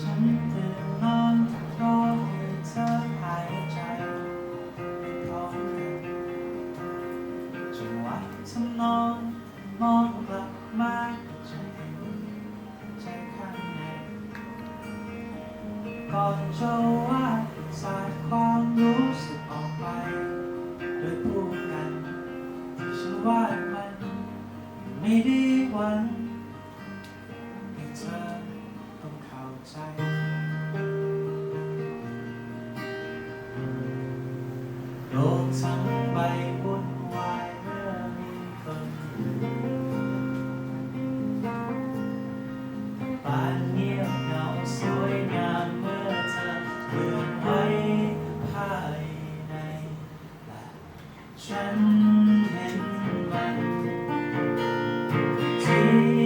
ฉันตื่นนอนรอให้เธอหายใจไปพร้อมกันจังหวะทำนองมองกลับมาจะเห็นใจข้างในก่อนจะว่าสายความรู้สึกออกไปโดยพูดกันที่ฉันว่ามันไม่ได้หวัน ลกทั้งใบวุ่นวายเมื่อมีคนป่านเงียบเหงาสวยงามเมื่อเธอเคลื่อนไหวภายในและฉันเห็นมันที่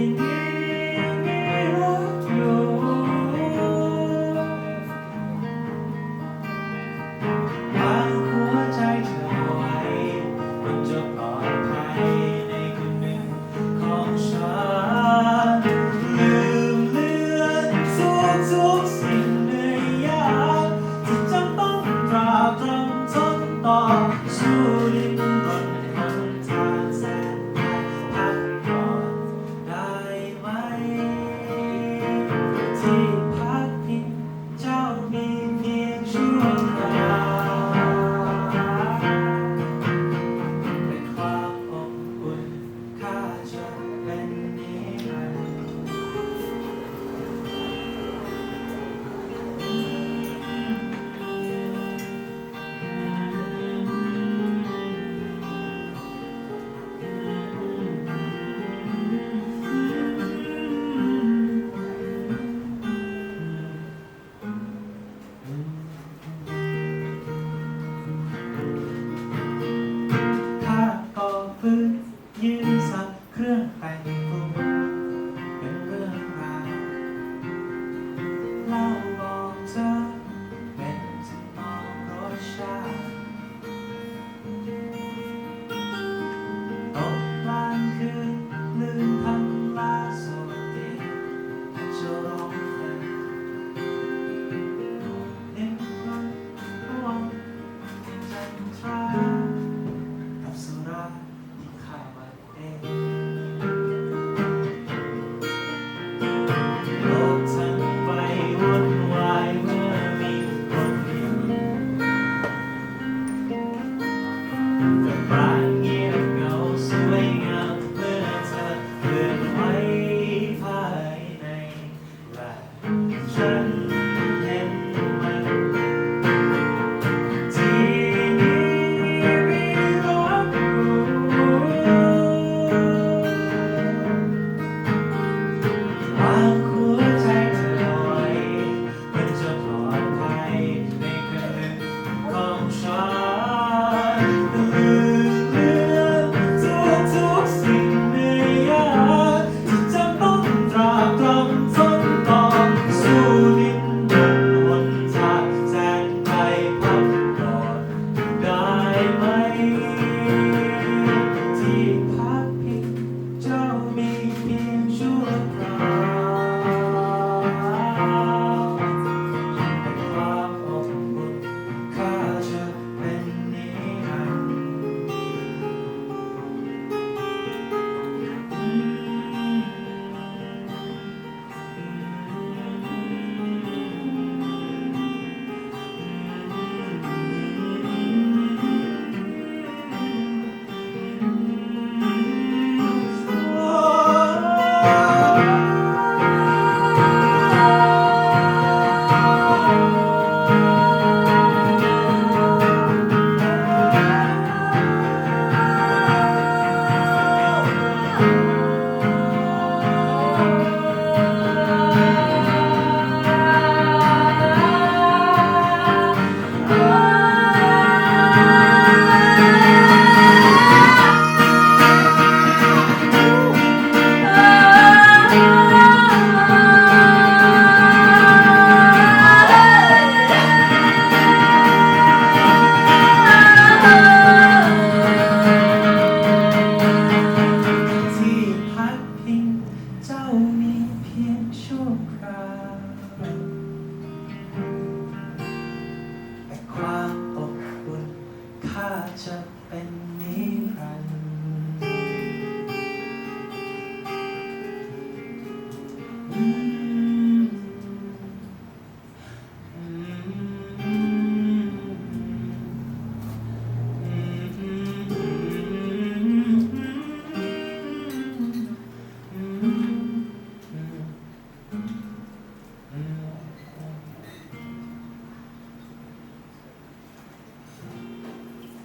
Oh. จะเป็นนิรันดร์